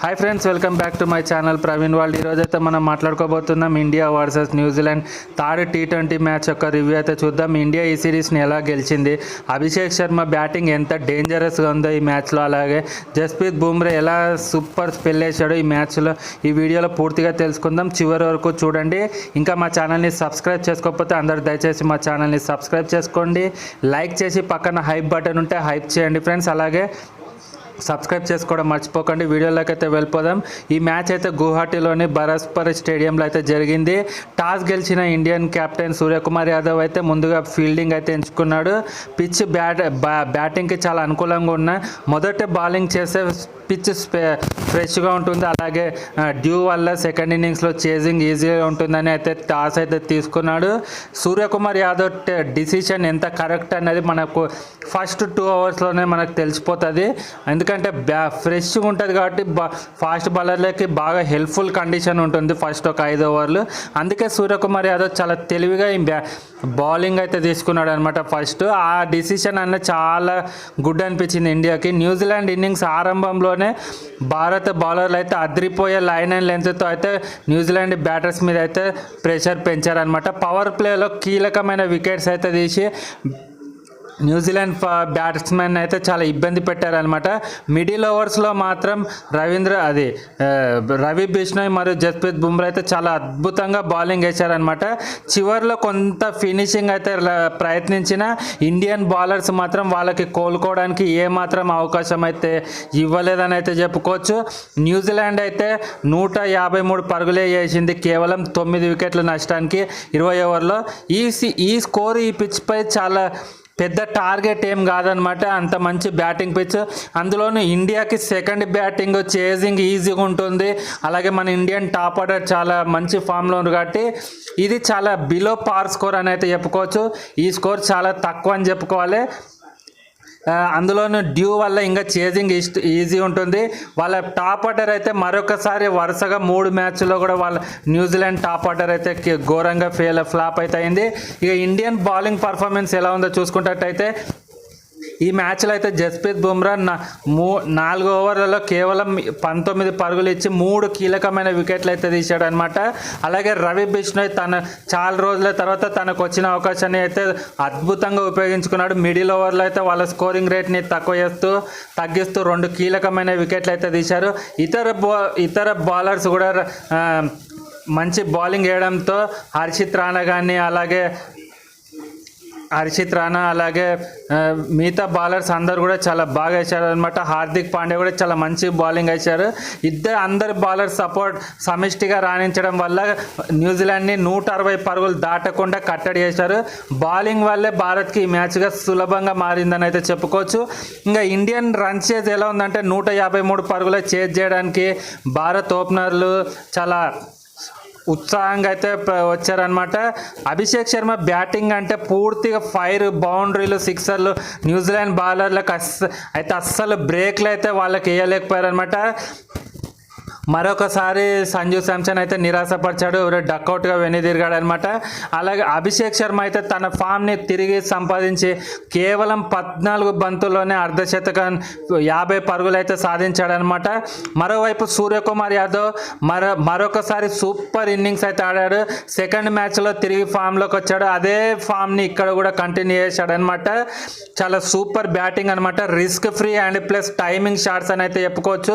Hi friends welcome back to my channel Praveen వాళ్ళు ఈరోజైతే మనం మాట్లాడుకోబోతున్నాం India versus New Zealand third T twenty match యొక్క review అయితే చూద్దాం. ఇండియా ఈ సిరీస్ని ఎలా గెలిచింది? అభిషేక్ శర్మ బ్యాటింగ్ ఎంత డేంజరస్గా ఉందో ఈ మ్యాచ్లో అలాగే జస్ప్రీత్ బుమ్రా ఎలా సూపర్ స్పెల్ వేసాడో ఈ మ్యాచ్లో ఈ వీడియోలో పూర్తిగా తెలుసుకుందాం. చివరి వరకు చూడండి. ఇంకా మా ఛానల్ని సబ్స్క్రైబ్ చేసుకోకపోతే అందరు దయచేసి మా ఛానల్ని సబ్స్క్రైబ్ చేసుకోండి. లైక్ చేసి పక్కన హైప్ బటన్ ఉంటే హైప్ చేయండి ఫ్రెండ్స్ అలాగే సబ్స్క్రైబ్ చేసుకోవడం మర్చిపోకండి. వీడియోలోకి అయితే వెళ్ళిపోదాం. ఈ మ్యాచ్ అయితే గువాహటిలోని బరస్పర్ స్టేడియంలో అయితే జరిగింది. టాస్ గెలిచిన ఇండియన్ కెప్టెన్ సూర్యకుమార్ యాదవ్ అయితే ముందుగా ఫీల్డింగ్ అయితే ఎంచుకున్నాడు. పిచ్ బ్యాట్ బ్యాటింగ్కి చాలా అనుకూలంగా ఉన్న మొదట బౌలింగ్ చేసే పిచ్ ఫ్రెష్గా ఉంటుంది. అలాగే డ్యూ వల్ల సెకండ్ ఇన్నింగ్స్లో చేజింగ్ ఈజీగా ఉంటుందని అయితే టాస్ అయితే తీసుకున్నాడు. సూర్యకుమార్ యాదవ్ డిసిషన్ ఎంత కరెక్ట్ అనేది మనకు ఫస్ట్ టూ అవర్స్లోనే మనకు తెలిసిపోతుంది. ఎందుకంటే ఎందుకంటే బ్యా ఫ్రెష్గా ఉంటుంది కాబట్టి బా ఫాస్ట్ బౌలర్లకి బాగా హెల్ప్ఫుల్ కండిషన్ ఉంటుంది ఫస్ట్ ఒక ఐదు ఓవర్లు. అందుకే సూర్యకుమార్ యాదవ్ చాలా తెలివిగా బ్యా బౌలింగ్ అయితే తీసుకున్నాడు అనమాట ఫస్ట్. ఆ డిసిషన్ అన్న చాలా గుడ్ అనిపించింది ఇండియాకి. న్యూజిలాండ్ ఇన్నింగ్స్ ఆరంభంలోనే భారత బౌలర్లు అయితే అదిరిపోయే లైన్ అండ్ లెంత్తో అయితే న్యూజిలాండ్ బ్యాటర్స్ మీద అయితే ప్రెషర్ పెంచారనమాట పవర్ ప్లేలో కీలకమైన వికెట్స్ అయితే తీసి న్యూజిలాండ్ బ్యాట్స్మెన్ అయితే చాలా ఇబ్బంది పెట్టారనమాట మిడిల్ ఓవర్స్లో మాత్రం రవీంద్ర అది రవి బిష్ణోయ్ మరియు జస్ప్రీత్ బుమ్రా అయితే చాలా అద్భుతంగా బౌలింగ్ వేశారనమాట చివరిలో కొంత ఫినిషింగ్ అయితే ప్రయత్నించిన ఇండియన్ బౌలర్స్ మాత్రం వాళ్ళకి కోలుకోవడానికి ఏమాత్రం అవకాశం అయితే ఇవ్వలేదని అయితే చెప్పుకోవచ్చు. న్యూజిలాండ్ అయితే నూట యాభై మూడు పరుగులే చేసింది కేవలం తొమ్మిది వికెట్ల నష్టానికి ఇరవై ఓవర్లో. ఈ ఈ స్కోర్ ఈ పిచ్పై చాలా పెద్ద టార్గెట్ ఏం కాదనమాట. అంత మంచి బ్యాటింగ్ పిచ్. అందులోనూ ఇండియాకి సెకండ్ బ్యాటింగ్ చేజింగ్ ఈజీగా ఉంటుంది. అలాగే మన ఇండియన్ టాప్ ఆర్డర్ చాలా మంచి ఫామ్లో ఉంది కాబట్టి ఇది చాలా బిలో పార్ స్కోర్ అని అయితే చెప్పుకోవచ్చు. ఈ స్కోర్ చాలా తక్కువ అని చెప్పుకోవాలి. అందులోనూ డ్యూ వల్ల ఇంకా చేజింగ్ ఇష్ట ఈజీ ఉంటుంది. వాళ్ళ టాప్ ఆర్డర్ అయితే మరొకసారి వరుసగా మూడు మ్యాచ్లో కూడా వాళ్ళ న్యూజిలాండ్ టాప్ ఆర్డర్ అయితే ఘోరంగా ఫెయిల్ ఫ్లాప్ అయితే అయింది ఇక ఇండియన్ బౌలింగ్ పర్ఫార్మెన్స్ ఎలా ఉందో చూసుకున్నట్టయితే ఈ మ్యాచ్లో అయితే జస్ప్రీత్ బుమ్రా నా మూ నాలుగు ఓవర్లలో కేవలం పంతొమ్మిది పరుగులు ఇచ్చి మూడు కీలకమైన వికెట్లు అయితే తీశాడు అనమాట అలాగే రవి బిష్ణోయ్ తన చాలా రోజుల తర్వాత తనకు వచ్చిన అవకాశాన్ని అయితే అద్భుతంగా ఉపయోగించుకున్నాడు. మిడిల్ ఓవర్లో అయితే వాళ్ళ స్కోరింగ్ రేట్ని తక్కువ చేస్తూ తగ్గిస్తూ రెండు కీలకమైన వికెట్లు అయితే తీశారు. ఇతర బౌ ఇతర బౌలర్స్ కూడా మంచి బౌలింగ్ వేయడంతో హర్షిత్ రాణా కానీ అలాగే హర్షిత్ రాణా అలాగే మిగతా బౌలర్స్ అందరు కూడా చాలా బాగా వేశారు అనమాట హార్దిక్ పాండే కూడా చాలా మంచి బౌలింగ్ వేశారు. ఇద్దరు అందరి బౌలర్స్ సపోర్ట్ సమిష్టిగా రాణించడం వల్ల న్యూజిలాండ్ని నూట అరవై పరుగులు దాటకుండా కట్టడి చేశారు. బౌలింగ్ వల్లే భారత్కి ఈ మ్యాచ్గా సులభంగా మారిందని అయితే చెప్పుకోవచ్చు. ఇంకా ఇండియన్ రన్ చేజ్ ఎలా ఉందంటే నూట యాభై మూడు పరుగులు చేజ్ చేయడానికి భారత్ ఓపెనర్లు చాలా ఉత్సాహంగా అయితే వచ్చారనమాట అభిషేక్ శర్మ బ్యాటింగ్ అంటే పూర్తిగా ఫైర్ బౌండరీలు సిక్సర్లు న్యూజిలాండ్ బౌలర్లకు అస్ అయితే అస్సలు బ్రేక్లు అయితే వాళ్ళకి వేయలేకపోయారనమాట మరొకసారి సంజు శాంసన్ అయితే నిరాశపరిచాడు డక్అవుట్గా వెనుదిరిగాడు అనమాట అలాగే అభిషేక్ శర్మ అయితే తన ఫామ్ని తిరిగి సంపాదించి కేవలం పద్నాలుగు బంతుల్లోనే అర్ధశతకం యాభై పరుగులు అయితే సాధించాడనమాట. మరోవైపు సూర్యకుమార్ యాదవ్ మరో మరొకసారి సూపర్ ఇన్నింగ్స్ అయితే ఆడాడు. సెకండ్ మ్యాచ్లో తిరిగి ఫామ్లోకి వచ్చాడు. అదే ఫామ్ని ఇక్కడ కూడా కంటిన్యూ చేశాడనమాట. చాలా సూపర్ బ్యాటింగ్ అనమాట. Risk free and plus timing shots అని అయితే చెప్పుకోవచ్చు.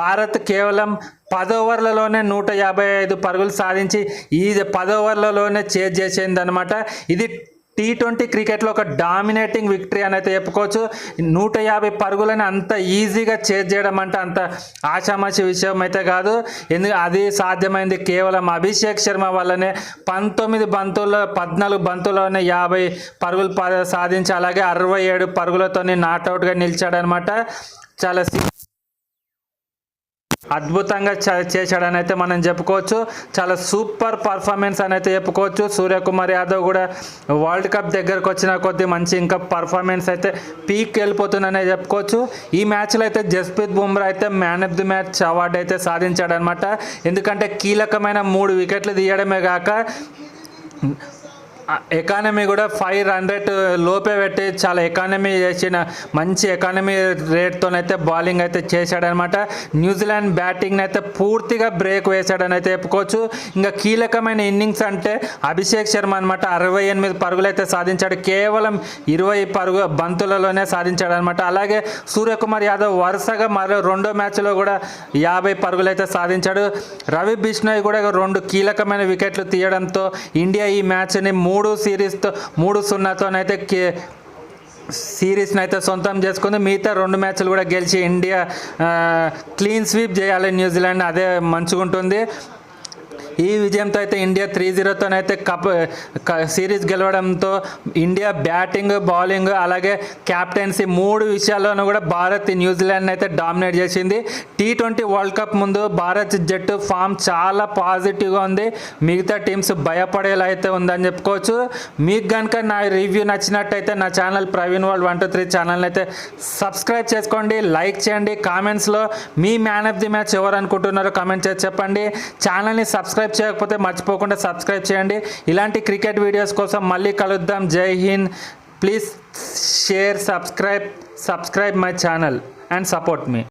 భారత్ కేవలం పదోవర్లలోనే నూట యాభై ఐదు పరుగులు సాధించి ఈ పదోవర్లలోనే చేజ్ చేసింది అనమాట ఇది టీ ట్వంటీ క్రికెట్లో ఒక డామినేటింగ్ విక్టరీ అని అయితే చెప్పుకోవచ్చు. నూట యాభై పరుగులని అంత ఈజీగా చేజ్ చేయడం అంటే అంత ఆషామాషి విషయం అయితే కాదు. ఎందుకు అది సాధ్యమైంది కేవలం అభిషేక్ శర్మ వల్లనే. పంతొమ్మిది బంతుల్లో పద్నాలుగు బంతుల్లోనే యాభై పరుగులు ప- సాధించి అలాగే అరవై ఏడు పరుగులతో నాట్అవుట్గా నిలిచాడనమాట చాలా అద్భుతంగా చ- చేశాడని అయితే మనం చెప్పుకోవచ్చు. చాలా సూపర్ పర్ఫార్మెన్స్ అని అయితే చెప్పుకోవచ్చు. సూర్యకుమార్ యాదవ్ కూడా వరల్డ్ కప్ దగ్గరకు వచ్చిన కొద్దీ మంచి ఇంకా పర్ఫార్మెన్స్ అయితే పీక్ వెళ్ళిపోతుందనే చెప్పుకోవచ్చు. ఈ మ్యాచ్లో అయితే జస్ప్రీత్ బుమ్రా అయితే man of the match award అయితే సాధించాడనమాట. ఎందుకంటే కీలకమైన మూడు వికెట్లు తీయడమే కాక ఎకానమీ కూడా ఫైవ్ హండ్రెడ్ లోపే పెట్టి చాలా ఎకానమీ చేసిన మంచి ఎకానమీ రేట్తోనైతే బౌలింగ్ అయితే చేశాడనమాట. న్యూజిలాండ్ బ్యాటింగ్ అయితే పూర్తిగా బ్రేక్ వేశాడని అయితే చెప్పుకోవచ్చు. ఇంకా కీలకమైన ఇన్నింగ్స్ అంటే అభిషేక్ శర్మ అనమాట అరవై ఎనిమిది పరుగులు అయితే సాధించాడు. కేవలం ఇరవై పరుగు బంతులలోనే సాధించాడు అనమాట అలాగే సూర్యకుమార్ యాదవ్ వరుసగా మరో రెండో మ్యాచ్లో కూడా యాభై పరుగులు అయితే సాధించాడు. రవి బిష్ణోయ్ కూడా రెండు కీలకమైన వికెట్లు తీయడంతో ఇండియా ఈ మ్యాచ్ని మూడు మూడు సిరీస్తో మూడు సున్నాతోనైతే కే సిరీస్ని అయితే సొంతం చేసుకుంది. మిగతా రెండు మ్యాచ్లు కూడా గెలిచి ఇండియా క్లీన్ స్వీప్ చేయాలి న్యూజిలాండ్. అదే మంచుకుంటుంది ఈ విజయంతో అయితే ఇండియా త్రీ జీరోతోనైతే కప్ సిరీస్ గెలవడంతో ఇండియా బ్యాటింగ్ బౌలింగ్ అలాగే క్యాప్టెన్సీ మూడు విషయాల్లోనూ కూడా భారత్ న్యూజిలాండ్ అయితే డామినేట్ చేసింది. టీ ట్వంటీ వరల్డ్ కప్ ముందు భారత్ జట్టు ఫామ్ చాలా పాజిటివ్గా ఉంది. మిగతా టీమ్స్ భయపడేలా అయితే ఉందని చెప్పుకోవచ్చు. మీకు కనుక నా రివ్యూ నచ్చినట్టయితే నా channel Praveen world one two three channel అయితే సబ్స్క్రైబ్ చేసుకోండి లైక్ చేయండి కామెంట్స్లో మీ మ్యాన్ ఆఫ్ ది మ్యాచ్ ఎవరు అనుకుంటున్నారో కామెంట్ చేసి చెప్పండి. ఛానల్ని సబ్స్క్రైబ్ సబ్స్క్రైబ్ చేయకపోతే మర్చిపోకుండా సబ్స్క్రైబ్ చేయండి. ఇలాంటి క్రికెట్ వీడియోస్ కోసం మళ్ళీ కలుద్దాం. జై Hind. Please share subscribe subscribe my channel and support me.